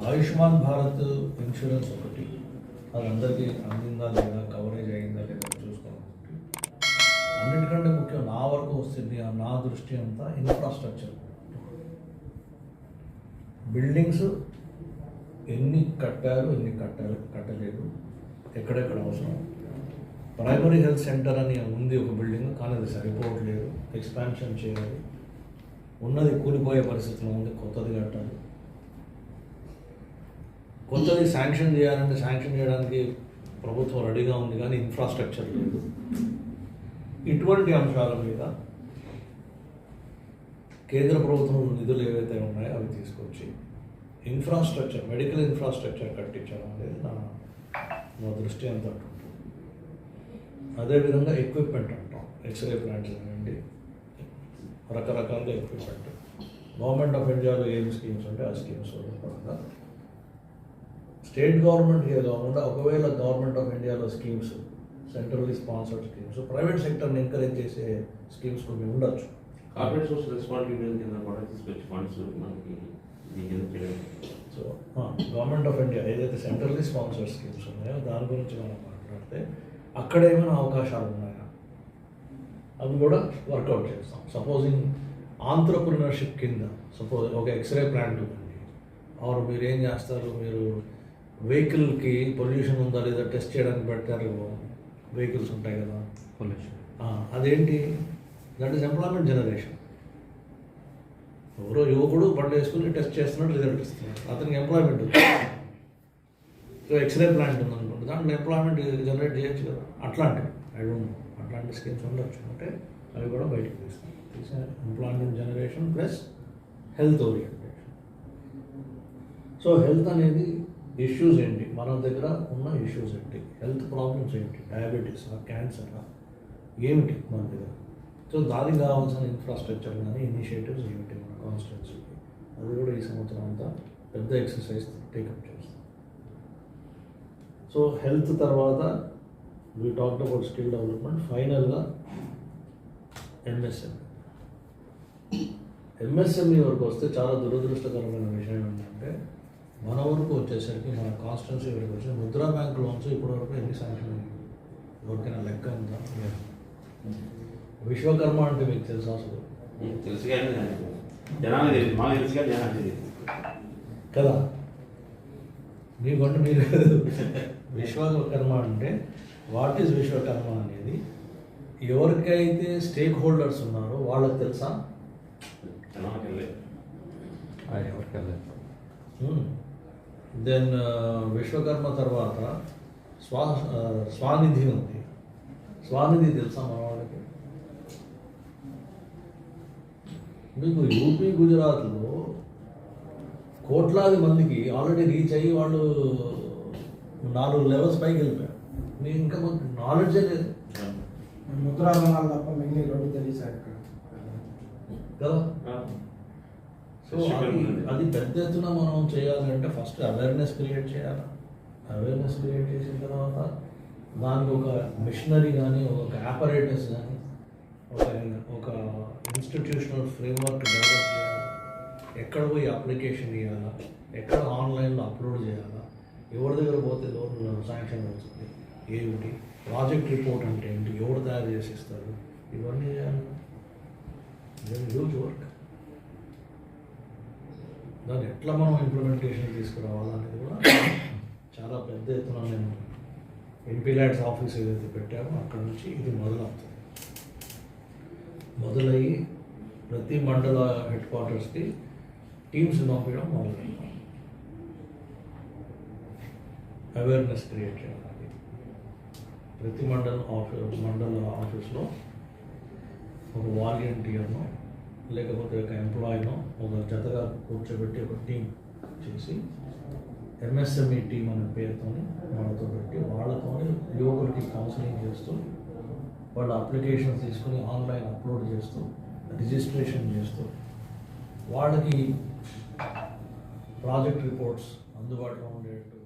Ayushman Bharat insurance ఒకటి. అది అందరికీ అందిందా లేదా కవరేజ్ అయిందా లేదా చూసుకోవాలి అన్నిటికంటే ముఖ్యం నా వరకు వస్తుంది ఆ నా దృష్టి అంతా ఇన్ఫ్రాస్ట్రక్చర్. బిల్డింగ్స్ ఎన్ని కట్టారు ఎన్ని కట్టారు కట్టలేదు ఎక్కడెక్కడ అవసరం. ప్రైమరీ హెల్త్ సెంటర్ అని ఉంది ఒక బిల్డింగ్ కానీ అది సరిపోవట్లేదు ఎక్స్పాన్షన్ చేయాలి. ఉన్నది కూలిపోయే పరిస్థితిలో ఉంది కొత్తది కట్టాలి. కొత్తది శాంక్షన్ చేయాలంటే శాంక్షన్ చేయడానికి ప్రభుత్వం రెడీగా ఉంది కానీ ఇన్ఫ్రాస్ట్రక్చర్ లేదు. ఇటువంటి అంశాల మీద కేంద్ర ప్రభుత్వం నిధులు ఏవైతే ఉన్నాయో అవి తీసుకొచ్చి ఇన్ఫ్రాస్ట్రక్చర్ మెడికల్ ఇన్ఫ్రాస్ట్రక్చర్ కట్టించడం అనేది నా నా దృష్టి అంత ఉంటుంది. అదేవిధంగా ఎక్విప్మెంట్ అంటాం. ఎక్స్రే ప్లాంట్స్ అనేవి రకరకాలుగా ఎక్విప్మెంట్ గవర్నమెంట్ ఆఫ్ ఇండియాలో ఏం స్కీమ్స్ ఉంటే ఆ స్కీమ్స్ పరంగా స్టేట్ గవర్నమెంట్కే కాకుండా ఒకవేళ గవర్నమెంట్ ఆఫ్ ఇండియాలో schemes centrally sponsored schemes private సెక్టర్ని encourage చేసే స్కీమ్స్ కొన్ని ఉండొచ్చు. కార్పొరేట్ సోషల్ రెస్పాన్సిబిలిటీ కింద కూడా తీసుకొచ్చి ఫండ్స్ మనకి సో గవర్నమెంట్ ఆఫ్ ఇండియా ఏదైతే సెంట్రల్లీ స్పాన్సర్డ్ స్కీమ్స్ ఉన్నాయో దాని గురించి మనం మాట్లాడితే అక్కడ ఏమైనా అవకాశాలు ఉన్నాయా? అవి కూడా వర్కౌట్ చేస్తాం. సపోజింగ్ ఆంధ్రప్రినర్షిప్ కింద సపోజ్ ఒక ఎక్స్రే ప్లాంట్ ఉందండి. ఆర్ మీరు ఏం చేస్తారు? మీరు వెహికల్కి పొల్యూషన్ ఉందా లేదా టెస్ట్ చేయడానికి పెడతారు వెహికల్స్ ఉంటాయి కదా? పొల్యూషన్ అదేంటి? దట్ ఈస్ ఎంప్లాయ్మెంట్ జనరేషన్ ఎవరో యువకుడు బండి వేసుకుని టెస్ట్ చేస్తున్నాడు రిజల్ట్ ఇస్తున్నాడు. అతనికి ఎంప్లాయ్మెంట్ ఉంది. ఎక్స్రే ప్లాంట్ ఉందనుకోండి దాంట్లో ఎంప్లాయ్మెంట్ జనరేట్ చేయొచ్చు కదా. అట్లాంటివి. ఐ డోంట్ నో అట్లాంటి స్కీమ్స్ ఉండొచ్చు. అంటే అవి కూడా బయటకు తీస్తాం తీసే employment generation plus health orientation so health అనేది ఇష్యూస్ ఏంటి? మన దగ్గర ఉన్న ఇష్యూస్ ఏంటి? హెల్త్ ప్రాబ్లమ్స్ ఏంటి? డయాబెటీస్ క్యాన్సరా ఏమిటి మన దగ్గర? సో దానికి కావాల్సిన ఇన్ఫ్రాస్ట్రక్చర్ కానీ ఇనిషియేటివ్స్ ఏమిటి మన కాన్స్టిట్యున్సీకి అది కూడా ఈ సంవత్సరం అంతా పెద్ద ఎక్సర్సైజ్ టేకప్ చేస్తాం. సో హెల్త్ తర్వాత we talk about skill development ఫైనల్గా ఎంఎస్ఎం ఎంఎస్ఎంఈ వరకు వస్తే చాలా దురదృష్టకరమైన విషయం ఏంటంటే మన వరకు వచ్చేసరికి మన కాన్స్టిట్యున్సీ వరకు వచ్చి ముద్రా బ్యాంక్ లోన్స్ ఇప్పటివరకు ఎన్ని శాంక్షన్ అయ్యాయి? ఎవరికైనా లెక్క ఉందా? విశ్వకర్మ అంటే మీకు తెలుసా అసలు? తెలుసు కదా? మీకంటే మీరు విశ్వకర్మ అంటే వాట్ ఈజ్ విశ్వకర్మ అనేది ఎవరికైతే స్టేక్ హోల్డర్స్ ఉన్నారో వాళ్ళకి తెలుసా? జనాలకు దెన్ విశ్వకర్మ తర్వాత స్వా స్వానిధి ఉంది. స్వానిధి తెలుసా మన వాళ్ళకి? మీకు యూపీ గుజరాత్లో కోట్లాది మందికి ఆల్రెడీ రీచ్ అయ్యి వాళ్ళు నాలుగు లెవెల్స్ పైకి వెళ్ళిపోయారు. మీకు ఇంకా మాకు నాలెడ్జే లేదు. ముద్రా రుణాలు తప్ప మిగిలిన రెండు తెలియదు కదా? సో అది అది పెద్ద ఎత్తున మనం చేయాలంటే ఫస్ట్ అవేర్నెస్ క్రియేట్ చేయాలి. అవేర్నెస్ క్రియేట్ చేసిన తర్వాత దానికి ఒక మిషనరీ కానీ ఒక ఆపరేటర్స్ కానీ ఒక ఒక ఇన్స్టిట్యూషనల్ ఫ్రేమ్వర్క్ డెవలప్ చేయాలి. ఎక్కడ పోయి అప్లికేషన్ ఇవ్వాలా ఎక్కడ ఆన్లైన్లో అప్లోడ్ చేయాలా? ఎవరి దగ్గర పోతే లోన్ శాంక్షన్ అవుతుంది ఏమిటి? ప్రాజెక్ట్ రిపోర్ట్ అంటే ఏంటి? ఎవరు తయారు చేసి ఇస్తారు? ఇవన్నీ చేయాలి. హ్యూజ్ వర్క్ దాన్ని ఎట్లా మనం ఇంప్లిమెంటేషన్ తీసుకురావాలనేది కూడా చాలా పెద్ద ఎత్తున నేను ఎంపీ ల్యాడ్స్ ఆఫీస్ ఏదైతే పెట్టామో అక్కడ నుంచి ఇది మొదలవుతుంది. మొదలయ్యి ప్రతి మండల హెడ్ క్వార్టర్స్కి టీమ్స్ పంపించడం మొదలైంది అవేర్నెస్ క్రియేట్ చేయాలి. ప్రతి మండల ఆఫీస్ మండల ఆఫీస్లో ఒక వాలంటీర్ను లేకపోతే ఒక ఎంప్లాయీనో ఒక జతగా కూర్చోబెట్టి ఒక టీం చేసి ఎంఎస్ఎంఈ టీం అనే పేరుతో వాళ్ళతో పెట్టి వాళ్ళతోని యువకులకి కౌన్సిలింగ్ చేస్తూ వాళ్ళ అప్లికేషన్స్ తీసుకుని ఆన్లైన్ అప్లోడ్ చేస్తూ రిజిస్ట్రేషన్ చేస్తూ వాళ్ళకి ప్రాజెక్ట్ రిపోర్ట్స్ అందుబాటులో ఉండేటట్టు